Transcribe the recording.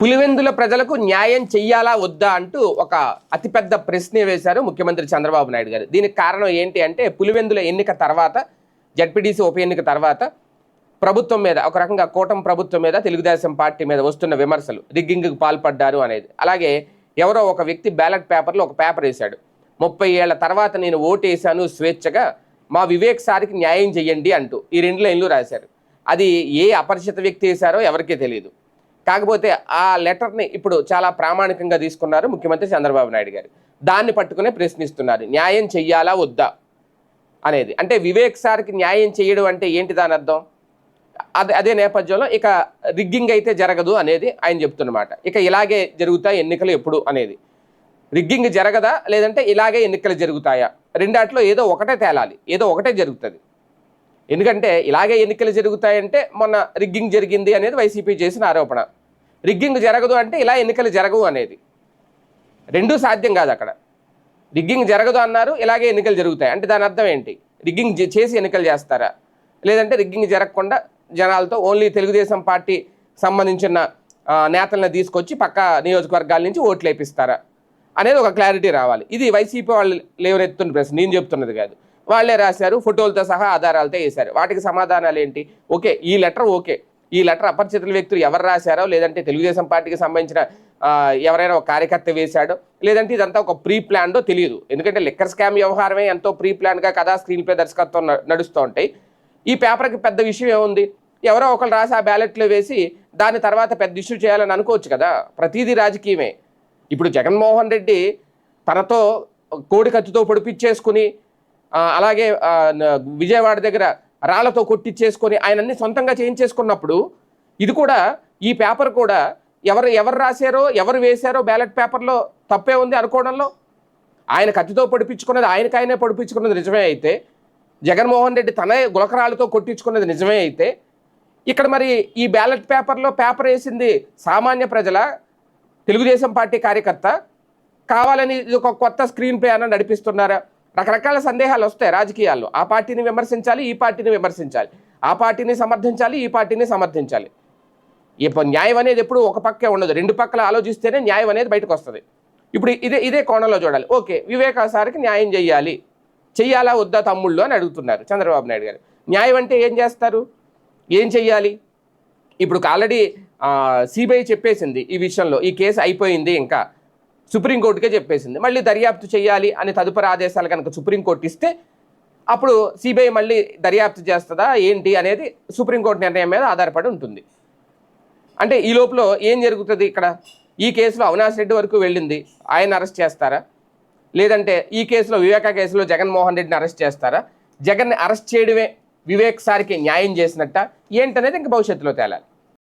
పులివెందుల ప్రజలకు న్యాయం చెయ్యాలా వద్దా అంటూ ఒక అతిపెద్ద ప్రశ్న వేశారు ముఖ్యమంత్రి చంద్రబాబు నాయుడు గారు. దీనికి కారణం ఏంటి అంటే పులివెందుల ఎన్నిక తర్వాత జడ్పీటీసీ ఉప ఎన్నిక తర్వాత ప్రభుత్వం మీద ఒక రకంగా కూటమి ప్రభుత్వం మీద తెలుగుదేశం పార్టీ మీద వస్తున్న విమర్శలు రిగ్గింగ్కి పాల్పడ్డారు అనేది. అలాగే ఎవరో ఒక వ్యక్తి బ్యాలెట్ పేపర్లో ఒక పేపర్ వేశాడు. ముప్పై ఏళ్ళ తర్వాత నేను ఓటు వేశాను స్వేచ్ఛగా మా వివేక్ సార్కి న్యాయం చెయ్యండి అంటూ ఈ రెండు లైన్లు రాశారు. అది ఏ అపరిచిత వ్యక్తి వేశారో ఎవరికీ తెలియదు. కాకపోతే ఆ లెటర్ని ఇప్పుడు చాలా ప్రామాణికంగా తీసుకున్నారు ముఖ్యమంత్రి చంద్రబాబు నాయుడు గారు. దాన్ని పట్టుకునే ప్రశ్నిస్తున్నారు. న్యాయం చెయ్యాలా వద్దా? అనేది. అంటే వివేక్ సార్కి న్యాయం చేయడం అంటే ఏంటి దాని అర్థం? అదే అదే నేపథ్యంలో ఇక రిగ్గింగ్ అయితే జరగదు అనేది ఆయన చెప్తున్నమాట. ఇక ఇలాగే జరుగుతాయి ఎన్నికలు ఎప్పుడు అనేది. రిగ్గింగ్ జరగదా? లేదంటే ఇలాగే ఎన్నికలు జరుగుతాయా? రెండాట్లో ఏదో ఒకటే తేలాలి. ఏదో ఒకటే జరుగుతుంది. ఎందుకంటే ఇలాగే ఎన్నికలు జరుగుతాయంటే మొన్న రిగ్గింగ్ జరిగింది అనేది వైసీపీ చేసిన ఆరోపణ. రిగ్గింగ్ జరగదు అంటే ఇలా ఎన్నికలు జరగవు అనేది. రెండూ సాధ్యం కాదు అక్కడ. రిగ్గింగ్ జరగదు అన్నారు ఇలాగే ఎన్నికలు జరుగుతాయి. అంటే దాని అర్థం ఏంటి? రిగ్గింగ్ చేసి ఎన్నికలు చేస్తారా? లేదంటే రిగ్గింగ్ జరగకుండా జనాలతో ఓన్లీ తెలుగుదేశం పార్టీ సంబంధించిన నేతలను తీసుకొచ్చి పక్క నియోజకవర్గాల నుంచి ఓట్లు వేపిస్తారా? అనేది ఒక క్లారిటీ రావాలి. ఇది వైసీపీ వాళ్ళు లేవనెత్తున్న ప్రశ్న. నేను చెప్తున్నది కాదు. వాళ్ళే రాశారు ఫోటోలతో సహా ఆధారాలతో వేశారు. వాటికి సమాధానాలు ఏంటి? ఓకే ఈ లెటర్ ఓకే. ఈ లెటర్ అపరిచితుల వ్యక్తులు ఎవరు రాశారో లేదంటే తెలుగుదేశం పార్టీకి సంబంధించిన ఎవరైనా ఒక కార్యకర్త వేశాడో లేదంటే ఇదంతా ఒక ప్రీ ప్లాన్డో తెలియదు. ఎందుకంటే లిక్కర్ స్కామ్ వ్యవహారమే ఎంతో ప్రీ ప్లాన్గా కథా స్క్రీన్ ప్లే దర్శకత్వం నడుస్తూ ఉంటాయి. ఈ పేపర్కి పెద్ద విషయం ఏముంది? ఎవరో ఒకరు రాసి ఆ బ్యాలెట్లో వేసి దాని తర్వాత పెద్ద ఇష్యూ చేయాలని అనుకోవచ్చు కదా? ప్రతిదీ రాజకీయమే. ఇప్పుడు జగన్మోహన్ రెడ్డి తనతో కోడి కత్తితో పొడిపించేసుకుని అలాగే విజయవాడ దగ్గర రాళ్ళతో కొట్టించేసుకొని ఆయన అన్ని సొంతంగా చేయించేసుకున్నప్పుడు ఇది కూడా ఈ పేపర్ కూడా ఎవరు ఎవరు రాశారో ఎవరు వేశారో బ్యాలెట్ పేపర్లో తప్పే ఉంది అనుకోవడంలో? ఆయన కత్తితో పడిపించుకున్నది ఆయనకు ఆయనే పొడిపించుకున్నది నిజమే అయితే జగన్మోహన్ రెడ్డి తనే గులకరాళ్ళతో కొట్టించుకున్నది నిజమే అయితే ఇక్కడ మరి ఈ బ్యాలెట్ పేపర్లో పేపర్ వేసింది సామాన్య ప్రజల తెలుగుదేశం పార్టీ కార్యకర్త కావాలని ఇది ఒక కొత్త స్క్రీన్ ప్లే అని నడిపిస్తున్నారా? రకరకాల సందేహాలు వస్తాయి రాజకీయాల్లో. ఆ పార్టీని విమర్శించాలి ఈ పార్టీని విమర్శించాలి. ఆ పార్టీని సమర్థించాలి ఈ పార్టీని సమర్థించాలి. ఇప్పుడు న్యాయం అనేది ఎప్పుడు ఒక పక్కే ఉండదు. రెండు పక్కల ఆలోచిస్తేనే న్యాయం అనేది బయటకు వస్తుంది. ఇప్పుడు ఇదే ఇదే కోణంలో చూడాలి. ఓకే వివేకా సార్కి న్యాయం చేయాలి. చెయ్యాలా వద్దా తమ్ముళ్ళు అని అడుగుతున్నారు చంద్రబాబు నాయుడు గారు. న్యాయం అంటే ఏం చేస్తారు? ఏం చెయ్యాలి? ఇప్పుడు ఆల్రెడీ సిబిఐ చెప్పేసింది ఈ విషయంలో. ఈ కేసు అయిపోయింది ఇంకా. సుప్రీంకోర్టుకే చెప్పేసింది. మళ్ళీ దర్యాప్తు చేయాలి అని తదుపరి ఆదేశాలు కనుక సుప్రీంకోర్టు ఇస్తే అప్పుడు సిబిఐ మళ్ళీ దర్యాప్తు చేస్తుందా ఏంటి అనేది సుప్రీంకోర్టు నిర్ణయం మీద ఆధారపడి ఉంటుంది. అంటే ఈ లోపల ఏం జరుగుతుంది ఇక్కడ? ఈ కేసులో అవినాష్ రెడ్డి వరకు వెళ్ళింది ఆయన అరెస్ట్ చేస్తారా? లేదంటే ఈ కేసులో వివేక కేసులో జగన్మోహన్ రెడ్డిని అరెస్ట్ చేస్తారా? జగన్ని అరెస్ట్ చేయడమే వివేక్ సార్కి న్యాయం చేసినట్ట? ఏంటనేది ఇంక భవిష్యత్తులో తేలాలి.